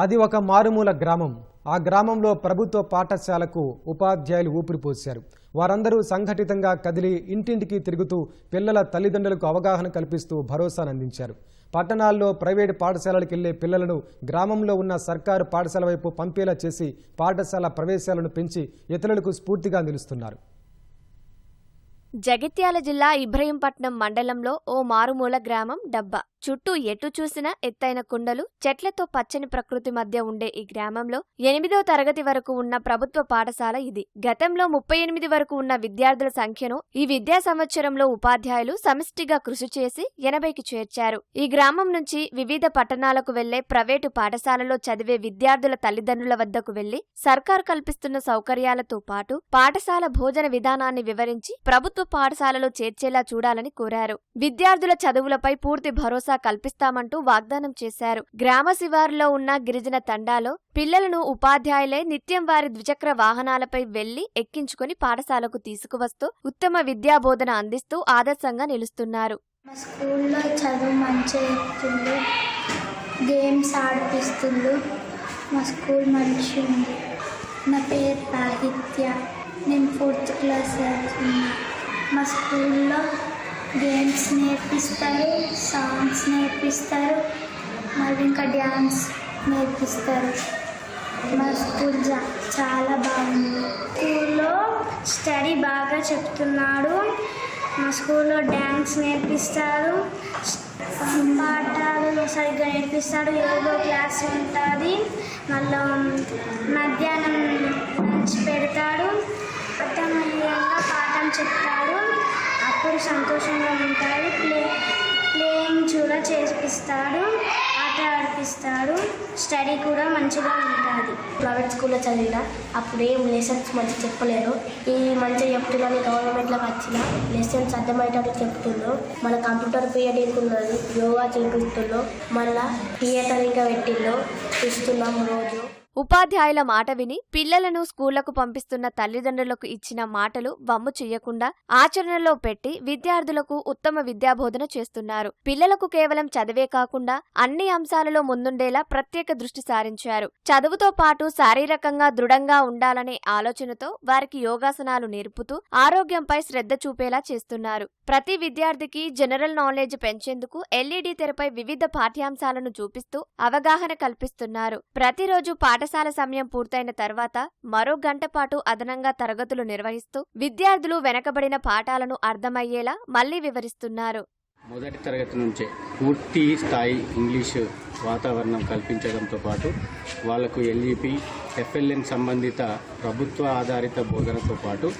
అది ఒక మారుమూల గ్రామం. ఆ గ్రామంలో ప్రభుత్వ పాఠశాలకు ఉపాధ్యాయులు ఊపిరిపోశారు వారందరూ సంఘటితంగా కదిలి ఇంటింటికి తిరుగుతూ పిల్లల తల్లిదండ్రులకు అవగాహన కల్పిస్తూ భరోసానందించారు పట్టణాల్లో ప్రైవేటు పాఠశాలలకు వెళ్ళే పిల్లలను గ్రామంలో ఉన్న సర్కారు పాఠశాల వైపు పంపేలా చేసి పాఠశాల ప్రవేశాలను పెంచి ఇతరులకు స్ఫూర్తిగా నిలుస్తున్నారు జగిత్యాల జిల్లా ఇబ్రహీంపట్నం మండలంలో ఓ మారుమూల గ్రామం డబ్బా. చుట్టూ ఎటు చూసినా ఎత్తైన కుండలు చెట్లతో పచ్చని ప్రకృతి మధ్య ఉండే ఈ గ్రామంలో ఎనిమిదో తరగతి వరకు ఉన్న ప్రభుత్వ పాఠశాల ఇది. గతంలో ముప్పై ఎనిమిది వరకు ఉన్న విద్యార్థుల సంఖ్యను ఈ విద్యా సంవత్సరంలో ఉపాధ్యాయులు సమిష్టిగా కృషి చేసి ఎనభైకి చేర్చారు. ఈ గ్రామం నుంచి వివిధ పట్టణాలకు వెళ్ళే ప్రైవేటు పాఠశాలలో చదివే విద్యార్థుల తల్లిదండ్రుల వద్దకు వెళ్ళి సర్కార్ కల్పిస్తున్న సౌకర్యాలతో పాటు పాఠశాల భోజన విధానాన్ని వివరించి ప్రభుత్వ పాఠశాలలో చేర్చేలా చూడాలని కోరారు. విద్యార్థుల చదువులపై పూర్తి భరోసా కల్పిస్తామంటూ వాగ్దానం చేశారు. గ్రామ శివారులో ఉన్న గిరిజన తండాలో పిల్లలను ఉపాధ్యాయులే నిత్యం వారి ద్విచక్ర వాహనాలపై వెళ్ళి ఎక్కించుకుని పాఠశాలకు తీసుకువస్తూ ఉత్తమ విద్యాబోధన అందిస్తూ ఆదర్శంగా నిలుస్తున్నారు. స్కూల్లో చదువు మంచిగా చెప్తుండ్రు గేమ్స్ ఆడిపిస్తుండ్రు మా స్కూల్ మంచిగా ఉంది నా పేరు సాహిత్య నేను ఫోర్త్ క్లాస్ చదువుతున్నాను మా స్కూల్లో గేమ్స్ నేర్పిస్తారు సాంగ్స్ నేర్పిస్తారు మరి ఇంకా డ్యాన్స్ నేర్పిస్తారు. మా స్కూల్ జా చాలా బాగుంది. స్కూల్లో స్టడీ బాగా చెప్తున్నాడు. మా స్కూల్లో డ్యాన్స్ నేర్పిస్తారు. పాఠాలు సరిగ్గా నేర్పిస్తాడు. యోగా క్లాస్ ఉంటుంది. మళ్ళీ మధ్యాహ్నం లంచ్ పెడతాడు. అర్థమయ్యేలా అని చెప్తాడు అప్పుడు సంతోషంగా ఉంటాడు. ప్లే ప్లేయింగ్ కూడా చేపిస్తాడు. ఆట ఆడిపిస్తాడు. స్టడీ కూడా మంచిగా ఉంటుంది. ప్రైవేట్ స్కూల్లో చదివిన అప్పుడు ఏం లెసన్స్ మంచిగా చెప్పలేరు. ఈ మంచిగా చెప్తున్నాను గవర్నమెంట్లోకి వచ్చిన లెసన్స్ అర్థమయ్యేటట్టు చెప్తుండ్రు మన కంప్యూటర్ పీరియడ్ ఇంకున్నది యోగా చేపిస్తుండ్రు మళ్ళీ థియేటర్ ఇంకా పెట్టిండ్రు ఇస్తున్నాం రోజు. ఉపాధ్యాయుల మాట విని పిల్లలను స్కూళ్ళకు పంపిస్తున్న తల్లిదండ్రులకు ఇచ్చిన మాటలు వమ్ము చెయ్యకుండా ఆచరణలో పెట్టి విద్యార్థులకు ఉత్తమ విద్యాబోధన చేస్తున్నారు. పిల్లలకు కేవలం చదివే కాకుండా అన్ని అంశాలలో ముందుండేలా ప్రత్యేక దృష్టి సారించారు. చదువుతో పాటు శారీరకంగా దృఢంగా ఉండాలనే ఆలోచనతో వారికి యోగాసనాలు నేర్పుతూ ఆరోగ్యంపై శ్రద్ధ చూపేలా చేస్తున్నారు. ప్రతి విద్యార్థికి జనరల్ నాలెడ్జ్ పెంచేందుకు ఎల్ఈడి తెరపై వివిధ పాఠ్యాంశాలను చూపిస్తూ అవగాహన కల్పిస్తున్నారు. ప్రతిరోజు పాఠ పాఠశాల సమయం పూర్తయిన తర్వాత మరో గంట పాటు అదనంగా తరగతులు నిర్వహిస్తూ విద్యార్థులు వెనకబడిన పాఠాలను అర్థమయ్యేలా మళ్ళీ వివరిస్తున్నారు. మొదటి తరగతి నుంచే పూర్తి స్థాయి ఇంగ్లీషు వాతావరణం కల్పించడంతో పాటు వాళ్ళకు ఎల్ఈపి ఎఫ్ఎల్ఎన్ సంబంధిత ప్రభుత్వ ఆధారిత బోధనతో పాటు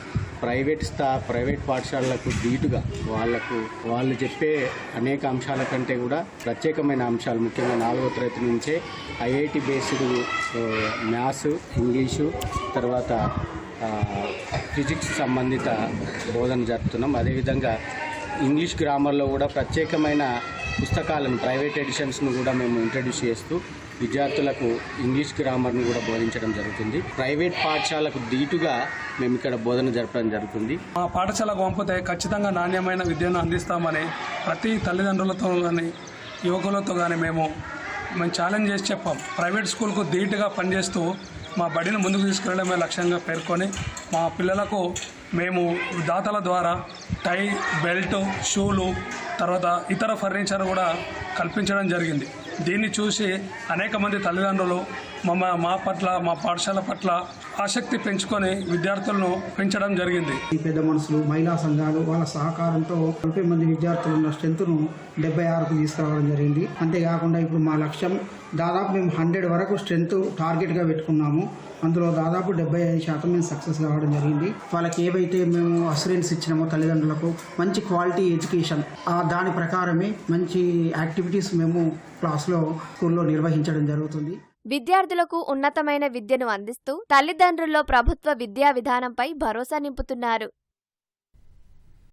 ప్రైవేట్ స్థా ప్రైవేట్ పాఠశాలలకు ధీటుగా వాళ్ళకు వాళ్ళు చెప్పే అనేక అంశాల కంటే కూడా ప్రత్యేకమైన అంశాలు ముఖ్యంగా నాలుగో తరగతి నుంచే ఐఐటి బేస్డ్ మ్యాథ్స్ ఇంగ్లీషు తర్వాత ఫిజిక్స్ సంబంధిత బోధన జరుపుతున్నాం. అదేవిధంగా ఇంగ్లీష్ గ్రామర్లో కూడా ప్రత్యేకమైన పుస్తకాలను ప్రైవేట్ ఎడిషన్స్ను కూడా మేము ఇంట్రడ్యూస్ చేస్తూ విద్యార్థులకు ఇంగ్లీష్ గ్రామర్ను కూడా బోధించడం జరుగుతుంది. ప్రైవేట్ పాఠశాలకు దీటుగా మేము ఇక్కడ బోధన జరపడం జరుగుతుంది. మా పాఠశాలకు పంపితే ఖచ్చితంగా నాణ్యమైన విద్యను అందిస్తామని ప్రతి తల్లిదండ్రులతో కానీ యువకులతో కానీ మేము మేము ఛాలెంజ్ చేసి చెప్పాం. ప్రైవేట్ స్కూల్కు ధీటుగా పనిచేస్తూ మా బడిని ముందుకు తీసుకెళ్ళడమే లక్ష్యంగా పేర్కొని మా పిల్లలకు మేము దాతల ద్వారా టై బెల్ట్ షూలు తర్వాత ఇతర ఫర్నిచర్ కూడా కల్పించడం జరిగింది. దీన్ని చూసి అనేక మంది తల్లిదండ్రులు మా మా పట్ల మా పాఠశాల పట్ల ఆసక్తి పెంచుకొని విద్యార్థులను పెంచడం జరిగింది. ఈ పెద్ద మనుషులు మహిళా సంఘాలు వాళ్ళ సహకారంతో నలభై మంది విద్యార్థులు ఉన్న స్ట్రెంత్ను డెబ్బై ఆరుకు తీసుకురావడం జరిగింది. అంతేకాకుండా ఇప్పుడు మా లక్ష్యం దాదాపు మేము హండ్రెడ్ వరకు స్ట్రెంత్ టార్గెట్గా పెట్టుకున్నాము. అందులో దాదాపు డెబ్బై ఐదు శాతం మేము సక్సెస్ కావడం జరిగింది. వాళ్ళకి ఏవైతే మేము అసూరెన్స్ ఇచ్చినామో తల్లిదండ్రులకు మంచి క్వాలిటీ ఎడ్యుకేషన్ ఆ దాని ప్రకారమే మంచి యాక్టివిటీస్ మేము క్లాస్లో స్కూల్లో నిర్వహించడం జరుగుతుంది. విద్యార్థులకు ఉన్నతమైన విద్యను అందిస్తూ తల్లిదండ్రుల్లో ప్రభుత్వ విద్యా విధానంపై భరోసా నింపుతున్నారు.